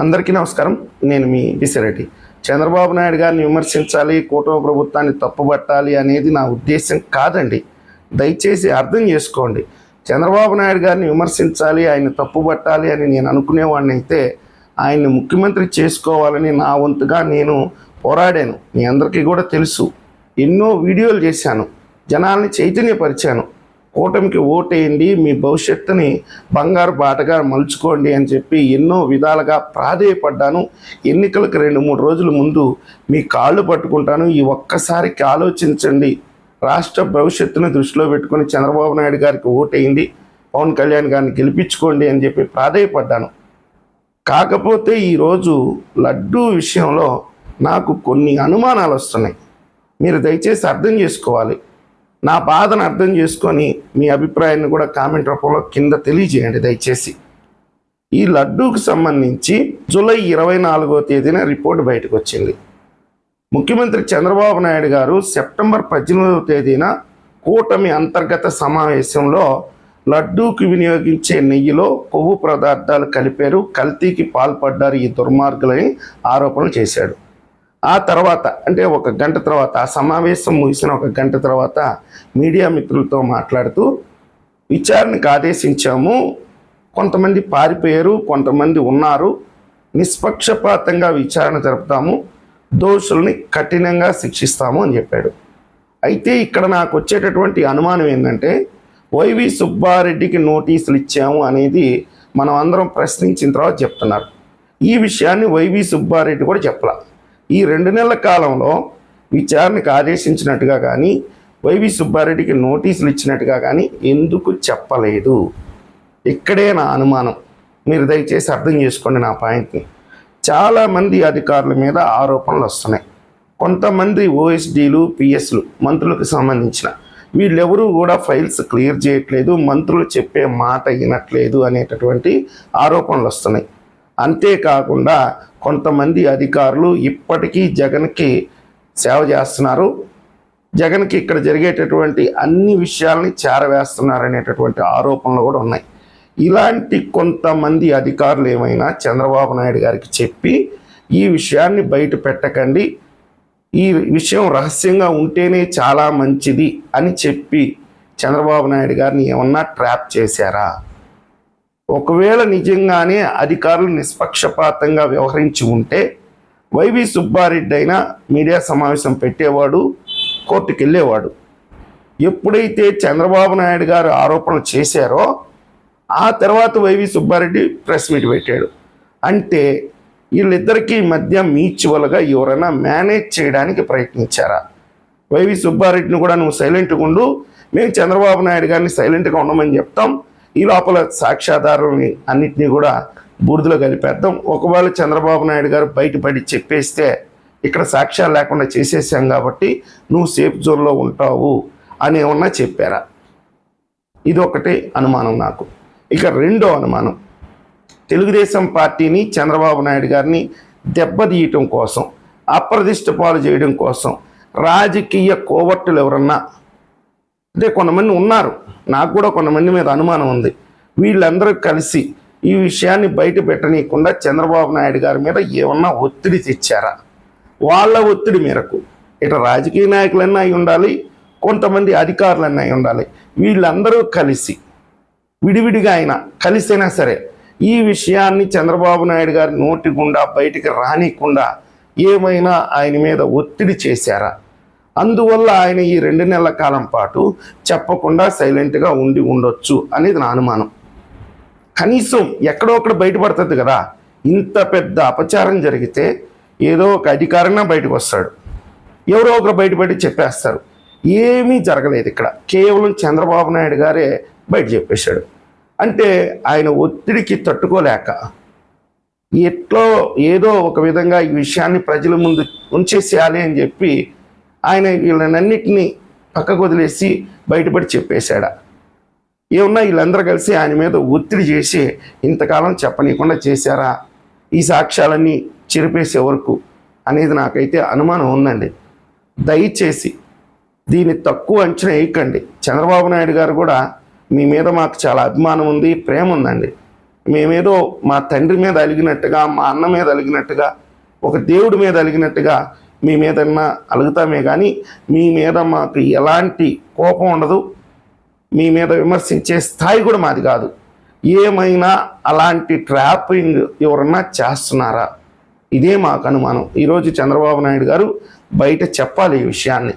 అందరికీ నమస్కారం. నేను మీ పిసిరెడ్డి చంద్రబాబు నాయుడు గారిని విమర్శించాలి కూటమి ప్రభుత్వాన్ని తప్పుపట్టాలి అనేది నా ఉద్దేశం కాదండి. దయచేసి అర్థం చేసుకోండి. చంద్రబాబు నాయుడు గారిని విమర్శించాలి ఆయన తప్పుపట్టాలి అని నేను అనుకునేవాడిని అయితే ఆయన్ని ముఖ్యమంత్రి చేసుకోవాలని నా వంతుగా నేను పోరాడాను. మీ అందరికీ కూడా తెలుసు. ఎన్నో వీడియోలు చేశాను. జనాల్ని చైతన్యపరిచాను. కూటమికి ఓటేయండి మీ భవిష్యత్తుని బంగారు బాటగా మలుచుకోండి అని చెప్పి ఎన్నో విధాలుగా ప్రాధేయపడ్డాను. ఎన్నికలకు రెండు మూడు రోజుల ముందు మీ కాళ్ళు పట్టుకుంటాను. ఈ ఒక్కసారికి ఆలోచించండి. రాష్ట్ర భవిష్యత్తును దృష్టిలో పెట్టుకుని చంద్రబాబు నాయుడు గారికి ఓటేయండి పవన్ కళ్యాణ్ గారిని గెలిపించుకోండి అని చెప్పి ప్రాధేయపడ్డాను. కాకపోతే ఈరోజు లడ్డూ విషయంలో నాకు కొన్ని అనుమానాలు వస్తున్నాయి. మీరు దయచేసి అర్థం చేసుకోవాలి. నా బాధను అర్థం చేసుకొని మీ అభిప్రాయాన్ని కూడా కామెంట్ రూపంలో కింద తెలియజేయండి దయచేసి. ఈ లడ్డూకు సంబంధించి జూలై ఇరవై నాలుగో తేదీన రిపోర్ట్ బయటకు వచ్చింది. ముఖ్యమంత్రి చంద్రబాబు నాయుడు గారు సెప్టెంబర్ పద్దెనిమిదవ తేదీన కూటమి అంతర్గత సమావేశంలో లడ్డూకి వినియోగించే నెయ్యిలో కొవ్వు పదార్థాలు కలిపారు. కల్తీకి పాల్పడ్డారు ఈ దుర్మార్గులని ఆరోపణలు చేశాడు. ఆ తర్వాత అంటే ఒక గంట తర్వాత ఆ సమావేశం ముగిసిన ఒక గంట తర్వాత మీడియా మిత్రులతో మాట్లాడుతూ విచారణకు ఆదేశించాము కొంతమంది పారిపోయారు కొంతమంది ఉన్నారు నిష్పక్షపాతంగా విచారణ జరుపుతాము దోషుల్ని కఠినంగా శిక్షిస్తాము అని చెప్పాడు. అయితే ఇక్కడ నాకు వచ్చేటటువంటి అనుమానం ఏంటంటే వైవి సుబ్బారెడ్డికి నోటీసులు ఇచ్చాము అనేది మనం అందరం ప్రశ్నించిన తర్వాత చెప్తున్నారు. ఈ విషయాన్ని వైవి సుబ్బారెడ్డి కూడా చెప్పాల. ఈ రెండు నెలల కాలంలో విచారణకు ఆదేశించినట్టుగా కానీ వైవి సుబ్బారెడ్డికి నోటీసులు ఇచ్చినట్టుగా కానీ ఎందుకు చెప్పలేదు? ఇక్కడే నా అనుమానం. మీరు దయచేసి అర్థం చేసుకోండి నా పాయింట్ని. చాలామంది అధికారుల మీద ఆరోపణలు వస్తున్నాయి. కొంతమంది ఓఎస్డీలు పిఎస్లు మంత్రులకు సంబంధించిన. వీళ్ళెవరూ కూడా ఫైల్స్ క్లియర్ చేయట్లేదు మంత్రులు చెప్పే మాట వినట్లేదు అనేటటువంటి ఆరోపణలు వస్తున్నాయి. అంతేకాకుండా కొంతమంది అధికారులు ఇప్పటికీ జగన్కి సేవ చేస్తున్నారు. జగన్కి ఇక్కడ జరిగేటటువంటి అన్ని విషయాల్ని చేరవేస్తున్నారు అనేటటువంటి ఆరోపణలు కూడా ఉన్నాయి. ఇలాంటి కొంతమంది అధికారులు ఏమైనా చంద్రబాబు నాయుడు గారికి చెప్పి ఈ విషయాన్ని బయట పెట్టకండి. ఈ విషయం రహస్యంగా ఉంటేనే చాలా మంచిది అని చెప్పి చంద్రబాబు నాయుడు గారిని ఏమన్నా ట్రాప్ చేశారా? ఒకవేళ నిజంగానే అధికారులు నిష్పక్షపాతంగా వ్యవహరించి ఉంటే వైవి సుబ్బారెడ్డి అయినా మీడియా సమావేశం పెట్టేవాడు కోర్టుకు వెళ్ళేవాడు ఎప్పుడైతే చంద్రబాబు నాయుడు గారు ఆరోపణలు చేశారో ఆ తర్వాత వైవి సుబ్బారెడ్డి ప్రెస్ మీట్ పెట్టాడు. అంటే వీళ్ళిద్దరికీ మధ్య మ్యూచువల్గా ఎవరైనా మేనేజ్ చేయడానికి ప్రయత్నించారా? వైవి సుబ్బారెడ్డిని కూడా నువ్వు సైలెంట్గా ఉండు మేము చంద్రబాబు నాయుడు గారిని సైలెంట్గా ఉండమని చెప్తాం ఈ లోపల సాక్ష్యాధారాలని అన్నింటినీ కూడా బూడిదలో కలిపేద్దాం. ఒకవేళ చంద్రబాబు నాయుడు గారు బయటపడి చెప్పేస్తే ఇక్కడ సాక్ష్యాలు లేకుండా చేసేసాం కాబట్టి నువ్వు సేఫ్ జోన్లో ఉంటావు అని ఏమన్నా చెప్పారా? ఇది ఒకటి అనుమానం నాకు. ఇక రెండో అనుమానం. తెలుగుదేశం పార్టీని చంద్రబాబు నాయుడు గారిని దెబ్బతీయటం కోసం అప్రదిష్ట పాలు చేయడం కోసం రాజకీయ కోవర్టులు ఎవరన్నా అంటే కొంతమంది ఉన్నారు. నాకు కూడా కొంతమంది మీద అనుమానం ఉంది. వీళ్ళందరూ కలిసి ఈ విషయాన్ని బయట పెట్టనీయకుండా చంద్రబాబు నాయుడు గారి మీద ఏమన్నా ఒత్తిడి తెచ్చారా? వాళ్ళ ఒత్తిడి మేరకు. ఇటు రాజకీయ నాయకులన్నీ అయి ఉండాలి కొంతమంది అధికారులన్నీ అయి ఉండాలి. వీళ్ళందరూ కలిసి విడివిడిగా అయినా కలిసైనా సరే ఈ విషయాన్ని చంద్రబాబు నాయుడు గారి నోటి గుండా బయటికి రానియకుండా ఏమైనా ఆయన మీద ఒత్తిడి చేశారా? అందువల్ల ఆయన ఈ రెండు నెలల కాలం పాటు చెప్పకుండా సైలెంట్గా ఉండి ఉండొచ్చు అనేది నా అనుమానం. కనీసం ఎక్కడో ఒకటి బయటపడుతుంది కదా ఇంత పెద్ద అపచారం జరిగితే ఏదో ఒక అధికారంగా బయటకు వస్తాడు. ఎవరో ఒకరు బయటపడి చెప్పేస్తారు. ఏమీ జరగలేదు ఇక్కడ. కేవలం చంద్రబాబు నాయుడు గారే బయట చెప్పేశాడు. అంటే ఆయన ఒత్తిడికి తట్టుకోలేక ఎట్లో ఏదో ఒక విధంగా ఈ విషయాన్ని ప్రజల ముందు ఉంచేసేయాలి అని చెప్పి ఆయన వీళ్ళనన్నిటినీ పక్కకు వదిలేసి బయటపడి చెప్పేశాడా. ఏమన్నా వీళ్ళందరూ కలిసి ఆయన మీద ఒత్తిడి చేసి ఇంతకాలం చెప్పనీయకుండా చేశారా? ఈ సాక్ష్యాలన్నీ చెరిపేసే వరకు అనేది నాకైతే అనుమానం ఉందండి. దయచేసి దీన్ని తక్కువ అంచనా వేయకండి. చంద్రబాబు నాయుడు గారు కూడా మీ మీద మాకు చాలా అభిమానం ఉంది ప్రేమ ఉందండి. మేమేదో మా తండ్రి మీద అలిగినట్టుగా మా అన్న మీద అలిగినట్టుగా ఒక దేవుడి మీద అలిగినట్టుగా మీ మీద అలుగుతామే కానీ మీ మీద మాకు ఎలాంటి కోపం ఉండదు. మీ మీద విమర్శించే స్థాయి కూడా మాది కాదు. ఏమైనా అలాంటి ట్రాపింగ్ ఎవరన్నా చేస్తున్నారా? ఇదే మాకు అనుమానం. ఈరోజు చంద్రబాబు నాయుడు గారు బయట చెప్పాలి ఈ విషయాన్ని.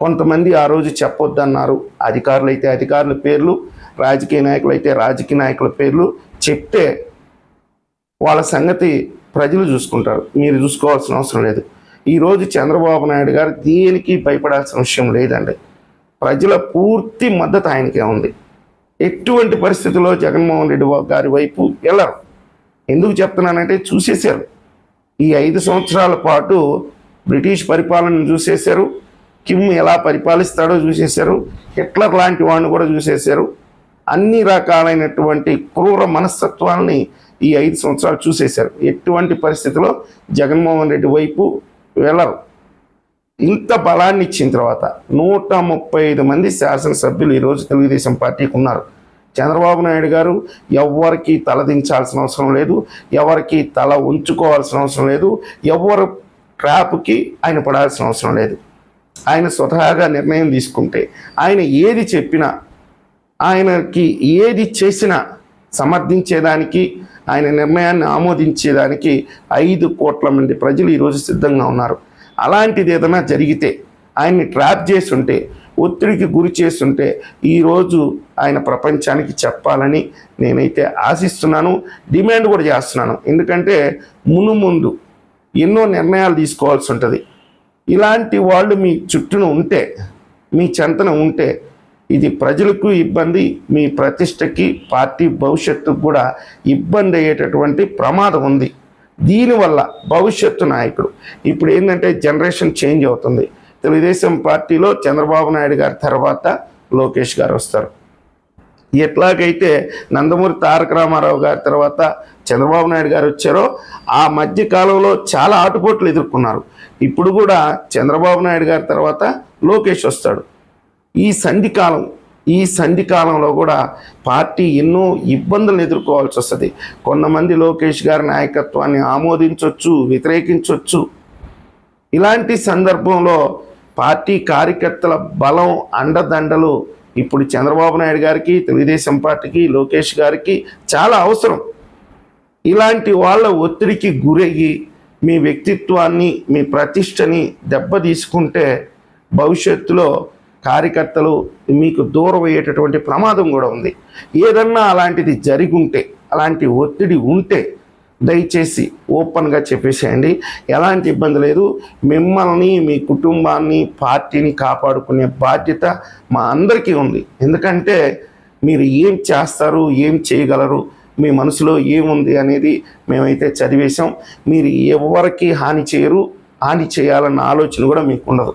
కొంతమంది ఆ రోజు చెప్పొద్దన్నారు. అధికారులు అయితే అధికారుల పేర్లు రాజకీయ నాయకులు అయితే రాజకీయ నాయకుల పేర్లు చెప్తే వాళ్ళ సంగతి ప్రజలు చూసుకుంటారు. మీరు చూసుకోవాల్సిన అవసరం లేదు. ఈరోజు చంద్రబాబు నాయుడు గారు దేనికి భయపడాల్సిన విషయం లేదండి. ప్రజల పూర్తి మద్దతు ఆయనకే ఉంది. ఎటువంటి పరిస్థితుల్లో జగన్మోహన్ రెడ్డి గారి వైపు వెళ్ళరు. ఎందుకు చెప్తున్నానంటే చూసేశారు. ఈ ఐదు సంవత్సరాల పాటు బ్రిటిష్ పరిపాలనను చూసేశారు. కిమ్ ఎలా పరిపాలిస్తాడో చూసేశారు. హిట్లర్ లాంటి వాడిని కూడా చూసేశారు. అన్ని రకాలైనటువంటి క్రూర మనస్తత్వాలని ఈ ఐదు సంవత్సరాలు చూసేశారు. ఎటువంటి పరిస్థితిలో జగన్మోహన్ రెడ్డి వైపు వెళ్ళరు. ఇంత బలాన్ని ఇచ్చిన తర్వాత నూట ముప్పై ఐదు మంది శాసనసభ్యులు ఈరోజు తెలుగుదేశం పార్టీకి ఉన్నారు. చంద్రబాబు నాయుడు గారు ఎవరికి తలదించాల్సిన అవసరం లేదు ఎవరికి తల ఉంచుకోవాల్సిన అవసరం లేదు ఎవరు ట్రాప్కి ఆయన పడాల్సిన అవసరం లేదు. ఆయన స్వతహాగా నిర్ణయం తీసుకుంటే ఆయన ఏది చెప్పినా ఆయనకి ఏది చేసినా సమర్థించేదానికి ఆయన నిర్ణయాన్ని ఆమోదించేదానికి ఐదు కోట్ల మంది ప్రజలు ఈరోజు సిద్ధంగా ఉన్నారు. అలాంటిది ఏదైనా జరిగితే ఆయన్ని ట్రాప్ చేస్తుంటే ఒత్తిడికి గురి చేస్తుంటే ఈరోజు ఆయన ప్రపంచానికి చెప్పాలని నేనైతే ఆశిస్తున్నాను డిమాండ్ కూడా చేస్తున్నాను. ఎందుకంటే మును ముందు ఎన్నో నిర్ణయాలు తీసుకోవాల్సి ఉంటుంది. ఇలాంటి వాళ్ళు మీ చుట్టూన ఉంటే మీ చెంతన ఉంటే ఇది ప్రజలకు ఇబ్బంది మీ ప్రతిష్టకి పార్టీ భవిష్యత్తుకు కూడా ఇబ్బంది అయ్యేటటువంటి ప్రమాదం ఉంది. దీనివల్ల భవిష్యత్తు నాయకుడు. ఇప్పుడు ఏంటంటే జనరేషన్ చేంజ్ అవుతుంది. తెలుగుదేశం పార్టీలో చంద్రబాబు నాయుడు గారి తర్వాత లోకేష్ గారు వస్తారు. ఎట్లాగైతే నందమూరి తారక రామారావు గారి తర్వాత చంద్రబాబు నాయుడు గారు వచ్చారో ఆ మధ్య కాలంలో చాలా ఆటుపోట్లు ఎదుర్కొన్నారు. ఇప్పుడు కూడా చంద్రబాబు నాయుడు గారి తర్వాత లోకేష్ వస్తాడు. ఈ సంధికాలం ఈ సంధికాలంలో కూడా పార్టీ ఎన్నో ఇబ్బందులను ఎదుర్కోవాల్సి వస్తుంది. కొంతమంది లోకేష్ గారి నాయకత్వాన్ని ఆమోదించవచ్చు వ్యతిరేకించవచ్చు ఇలాంటి సందర్భంలో పార్టీ కార్యకర్తల బలం అండదండలు ఇప్పుడు చంద్రబాబు నాయుడు గారికి తెలుగుదేశం పార్టీకి లోకేష్ గారికి చాలా అవసరం. ఇలాంటి వాళ్ళ ఒత్తిడికి గురయ్యి మీ వ్యక్తిత్వాన్ని మీ ప్రతిష్టని దెబ్బ తీసుకుంటే భవిష్యత్తులో కార్యకర్తలు మీకు దూరం అయ్యేటటువంటి ప్రమాదం కూడా ఉంది. ఏదన్నా అలాంటిది జరిగుంటే అలాంటి ఒత్తిడి ఉంటే దయచేసి ఓపెన్గా చెప్పేసేయండి. ఎలాంటి ఇబ్బంది లేదు. మిమ్మల్ని మీ కుటుంబాన్ని పార్టీని కాపాడుకునే బాధ్యత మా అందరికీ ఉంది. ఎందుకంటే మీరు ఏం చేస్తారు ఏం చేయగలరు మీ మనసులో ఏముంది అనేది మేమైతే చదివేశాం. మీరు ఎవరికి హాని చేయరు హాని చేయాలన్న ఆలోచన కూడా మీకు ఉండదు